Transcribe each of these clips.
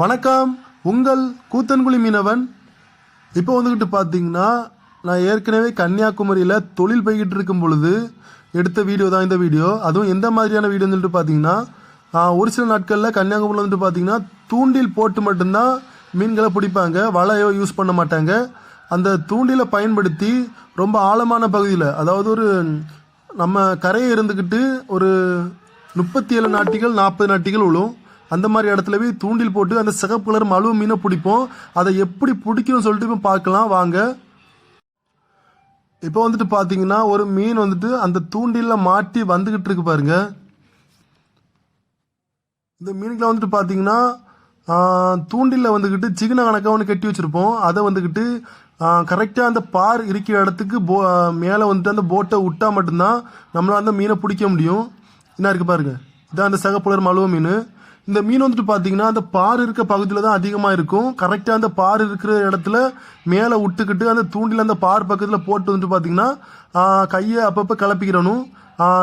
வணக்கம். உங்கள் கூத்தன்குழி மீனவன். இப்போ வந்துக்கிட்டு பார்த்தீங்கன்னா நான் ஏற்கனவே கன்னியாகுமரியில் தொழில் போய்கிட்டு இருக்கும் பொழுது எடுத்த வீடியோ தான் இந்த வீடியோ. அதுவும் எந்த மாதிரியான வீடியோன்னு சொல்லிட்டு பார்த்தீங்கன்னா ஒரு சில நாட்களில் கன்னியாகுமரியில் வந்துட்டு பார்த்தீங்கன்னா தூண்டில் போட்டு மட்டும்தான் மீன்களை பிடிப்பாங்க. வலையோ யூஸ் பண்ண மாட்டாங்க. அந்த தூண்டிலை பயன்படுத்தி ரொம்ப ஆழமான பகுதியில் அதாவது ஒரு நம்ம கரையை இருந்துக்கிட்டு ஒரு முப்பத்தி ஏழு நாட்டிகள் நாற்பது நாட்டிகள் விழும் அந்த மாதிரி இடத்துல போய் தூண்டில் போட்டு அந்த சிகப்பு கலர் மழுவ மீனை பிடிப்போம். அதை எப்படி பிடிக்கணும்னு சொல்லிட்டு இப்போ பார்க்கலாம் வாங்க. இப்போ வந்துட்டு பார்த்தீங்கன்னா ஒரு மீன் வந்துட்டு அந்த தூண்டிலில் மாட்டி வந்துக்கிட்டு இருக்கு பாருங்க. இந்த மீனுக்குலாம் வந்துட்டு பார்த்தீங்கன்னா தூண்டிலில் வந்துக்கிட்டு சிக்கன கணக்காக ஒன்று கட்டி வச்சுருப்போம். அதை வந்துக்கிட்டு கரெக்டாக அந்த பார் இருக்கிற இடத்துக்கு போ மேலே வந்துட்டு அந்த போட்டை விட்டா மட்டும்தான் நம்மளால் அந்த மீனை பிடிக்க முடியும். என்ன இருக்குது பாருங்கள் இதான் அந்த சகப்புலர் மலுவ மீன் இந்த மீன் வந்துட்டு பார்த்தீங்கன்னா அந்த பார் இருக்க பகுதியில் தான் அதிகமாக இருக்கும் கரெக்டாக அந்த பார் இருக்கிற இடத்துல மேலே விட்டுக்கிட்டு அந்த தூண்டில் அந்த பார் பக்கத்தில் போட்டு வந்துட்டு பார்த்தீங்கன்னா கையை அப்பப்போ கிளப்பிக்கிறணும்.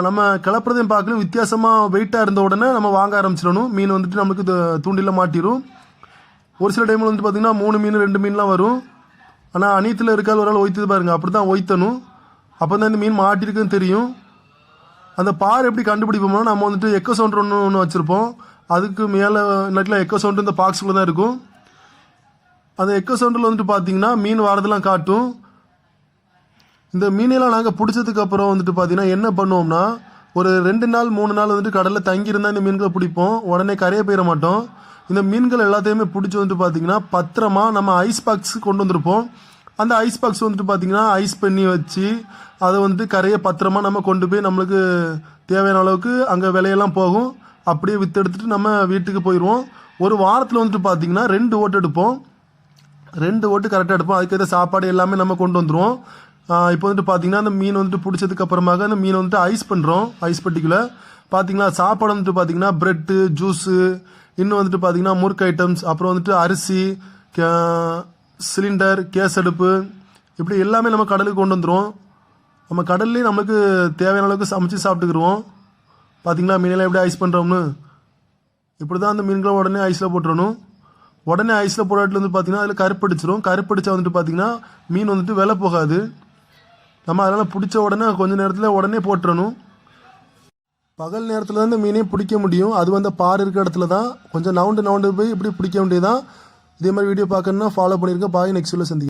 நம்ம கிளப்புறதையும் பார்க்கணும். வித்தியாசமாக வெயிட்டாக இருந்த உடனே நம்ம வாங்க ஆரம்பிச்சிடணும். மீன் வந்துட்டு நமக்கு தூண்டில் மாட்டிடும் ஒரு சில டைமில் வந்துட்டு பார்த்தீங்கன்னா மூணு மீன் ரெண்டு மீன்லாம் வரும். ஆனால் அணியத்தில் இருக்காது ஒரு ஆள் ஒய்த்தது பாருங்கள் அப்படி தான் ஒய்த்தணும் அப்போ தான் இந்த மீன் மாட்டிருக்குன்னு தெரியும். அந்த பார் எப்படி கண்டுபிடிப்போம்னா நம்ம வந்துட்டு எக்கோ சவுண்ட் ஒன்று ஒன்று வச்சுருப்போம். அதுக்கு மேலே நட்டில் எக்கோ சவுண்ட் இந்த பாக்ஸுக்குள்ளே தான் இருக்கும். அந்த எக்கோ சவுண்டில் வந்துட்டு பார்த்தீங்கன்னா மீன் வாரதெல்லாம் காட்டும். இந்த மீனெல்லாம் நாங்கள் பிடிச்சதுக்கப்புறம் வந்துட்டு பார்த்தீங்கன்னா என்ன பண்ணுவோம்னா ஒரு ரெண்டு நாள் மூணு நாள் வந்துட்டு கடலில் தங்கியிருந்தா இந்த மீன்களை பிடிப்போம். உடனே கரையை போயிட மாட்டோம். இந்த மீன்கள் எல்லாத்தையுமே பிடிச்சி வந்துட்டு பார்த்தீங்கன்னா பத்திரமா நம்ம ஐஸ் பாக்ஸ் கொண்டு வந்திருப்போம். அந்த ஐஸ் பாக்ஸ் வந்துட்டு பார்த்தீங்கன்னா ஐஸ் பண்ணி வச்சு அதை வந்துட்டு கரையை பத்திரமா நம்ம கொண்டு போய் நம்மளுக்கு தேவையான அளவுக்கு அங்கே விலையெல்லாம் போகும். அப்படியே வித்து எடுத்துட்டு நம்ம வீட்டுக்கு போயிடுவோம். ஒரு வாரத்தில் வந்துட்டு பார்த்தீங்கன்னா ரெண்டு ஓட்டு எடுப்போம். ரெண்டு ஓட்டு கரெக்டாக எடுப்போம். அதுக்கேற்ற சாப்பாடு எல்லாமே நம்ம கொண்டு வந்துடுவோம் இப்போ வந்துட்டு பார்த்தீங்கன்னா அந்த மீன் வந்துட்டு பிடிச்சதுக்கு அப்புறமாக அந்த மீனை வந்துட்டு ஐஸ் பண்ணுறோம் ஐஸ் பெட்டிக்கில் பார்த்தீங்களா சாப்பாடு வந்துட்டு பார்த்தீங்கன்னா ப்ரெட்டு ஜூஸு இன்னும் வந்துட்டு பார்த்தீங்கன்னா முறுக்கு ஐட்டம்ஸ் அப்புறம் வந்துட்டு அரிசி சிலிண்டர் கேஸ் அடுப்பு இப்படி எல்லாமே நம்ம கடலுக்கு கொண்டு வந்துடும் நம்ம கடல்லேயே நமக்கு தேவையான அளவுக்கு சமைச்சு சாப்பிட்டுக்குருவோம். பார்த்தீங்களா மீனெல்லாம் எப்படி ஐஸ் பண்ணுறோம்னு இப்படி தான் அந்த மீன்களை உடனே ஐஸில் போட்டுறணும். உடனே ஐஸில் போடாட்டில் வந்து பார்த்தீங்கன்னா அதில் கருப்படிச்சிரும் கருப்படிச்சா வந்துட்டு பார்த்தீங்கன்னா மீன் வந்துட்டு விலை போகாது. நம்ம அதனால் பிடிச்ச உடனே கொஞ்ச நேரத்தில் உடனே போட்டுறணும். பகல் நேரத்தில் தான் இந்த மீனே பிடிக்க முடியும். அது வந்து பார் இருக்கிற இடத்துல தான் கொஞ்சம் நவுண்டு நவுண்டு போய் இப்படி பிடிக்க வேண்டியதான் இதே மாதிரி வீடியோ பார்க்கணுன்னா ஃபாலோ பண்ணியிருக்கேன் பாய் நெக்ஸ்ட் சந்தி